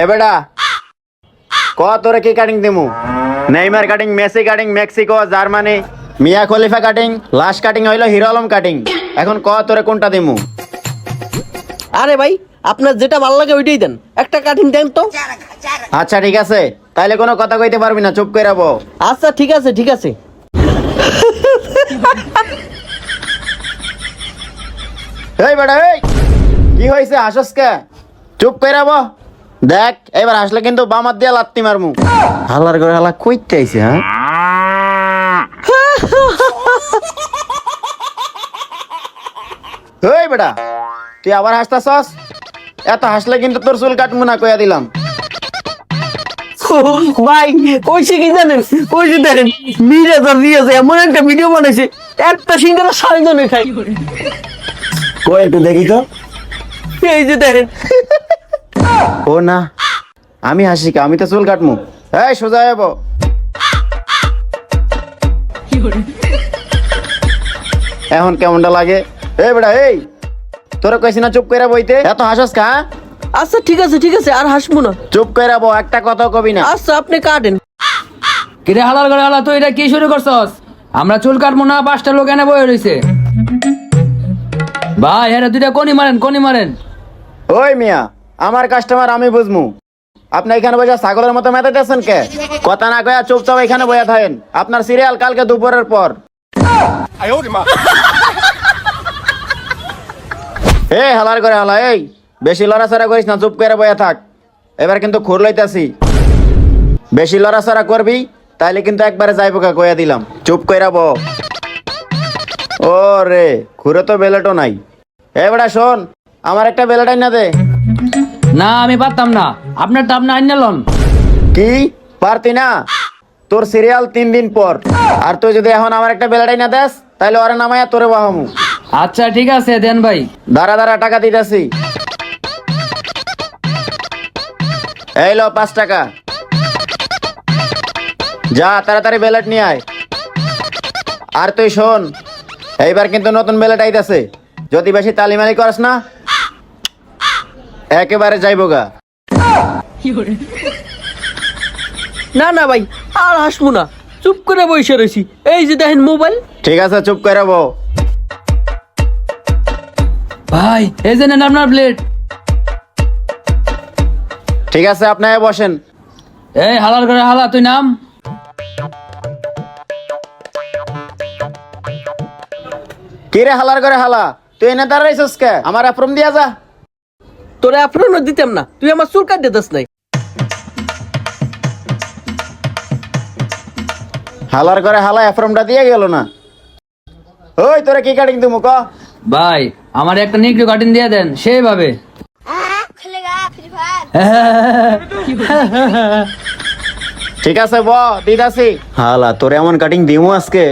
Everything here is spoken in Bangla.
এ বেটা ক তোরে কি কাটিং দিমু? Neymar cutting Messi cutting Mexico Germany Mia Khalifa cutting last cutting হইল হিরো আলম কাটিং এখন ক তোরে কোনটা দিমু? আরে ভাই আপনার যেটা ভালো লাগে ওইটাই দেন। একটা কাঠিন দেন তো। আচ্ছা ঠিক আছে। তাইলে কোনো কথা কইতে পারবি না চুপ করে রাখব আচ্ছা ঠিক আছে ঠিক আছে। এই বেটা এই! কি হয়েছে হাসস কে? চুপ করে রাখব দেখ এবার আসলে কিন্তু বামার দিয়া লাত্তি মারমু। হালার করে হালা কইতে আইছে হ্যাঁ? এই বেটা তুই আবার হাসতাছস? এত হাসলে কিন্তু তোর চুল কাটমু না কইয়া দিলাম। ভাই কইছে কি জানেন? কইছে দেখেন মিরে তো দিয়েছে এমন একটা ভিডিও বানাইছে একটা সিঙ্গারা সাড়ে জনে খাই কই একটু দেখি তো। এই যে দেখেন ও না আমি হাসি কা আমি তো চুল কাটমু। এই সোজা যাব এখন কেমনটা লাগে? এই বেটা এই তোরা কইছি না চুপ করে বইতে? এত হাসস কা? আচ্ছা ঠিক আছে ঠিক আছে আর হাসবো না। চুপ কইরা বো একটা কথা কবি না। আচ্ছা আপনি কাটেন। কিরে হালাল করে হালা তুই এটা কি শুরু করছস? আমরা চুল কাটবো না পাঁচটা লোক এনে বয়ে রইছে। ভাই হ্যাঁ দুইটা কোনি মারেন কোনি মারেন। ওই মিয়া আমার কাস্টমার আমি বুঝমু। আপনি এখানে বসে ছাগলের মতো মেতাইতেছেন কে? কথা না কয়া চুপচাপ এখানে বয়া থাকেন। আপনার সিরিয়াল কালকে দুপুরের পর। এ, হালার করে হালা, এই, বেশি লড়াচড়া করিস না, চুপ করে বয়া থাক। এবার কিন্তু খুর লইতাছি। বেশি লড়াচড়া করবি, তাইলে কিন্তু একবারে যাইব কা কয়া দিলাম। চুপ কইরা ব ও রে খুরে তো বেলেটও নাই। এ শোন, আমার একটা বেলেটাই না দে। না আমি পারতাম না। আপনার তো আপনি আইনালন কি? পারতি না? তোর সিরিয়াল তিন দিন পর। আর তুই যদি এখন আমার একটা বেলাটাই না দেস তাহলে ওরা নামায়া তোরে বাহামু। আচ্ছা ঠিক আছে দেন ভাই। দাঁড়া দাঁড়া টাকা দিতেছি। এই লো পাঁচ টাকা। যা তাড়াতাড়ি বেলেট নিয়ে আয়। আর তুই শোন এইবার কিন্তু নতুন বেলেট আইতাছে। যদি বেশি তালিমালি করিস না একেবারে যাইব গা। না না ভাই আর হাসবো না। চুপ করে বসে রয়েছি এই যে দেখেন মোবাইল। ঠিক আছে চুপ করে বো। ভাই এই যে নেন আপনার প্লেট ঠিক আছে আপনারা বসেন। এই হালাল করে হালা তুই নাম? কিরে হালার করে হালা? তুই এনে দাঁড়াইছিস কে? আমার অ্যাপ্রুম দিয়া যা। তোরা এফরনও দিতাম না তুই আমার চুল কাটতে দাস নাই। হালার করে হালা এফরমটা দিয়ে গেল না। ওই তোরা কি কাটিং তুমি ক? ভাই আমার একটা নিকটু কাটিং দিয়ে দেন সেইভাবে। ঠিক আছে ব দিদাসি হালা তোর এমন কাটিং দিমু আজকে।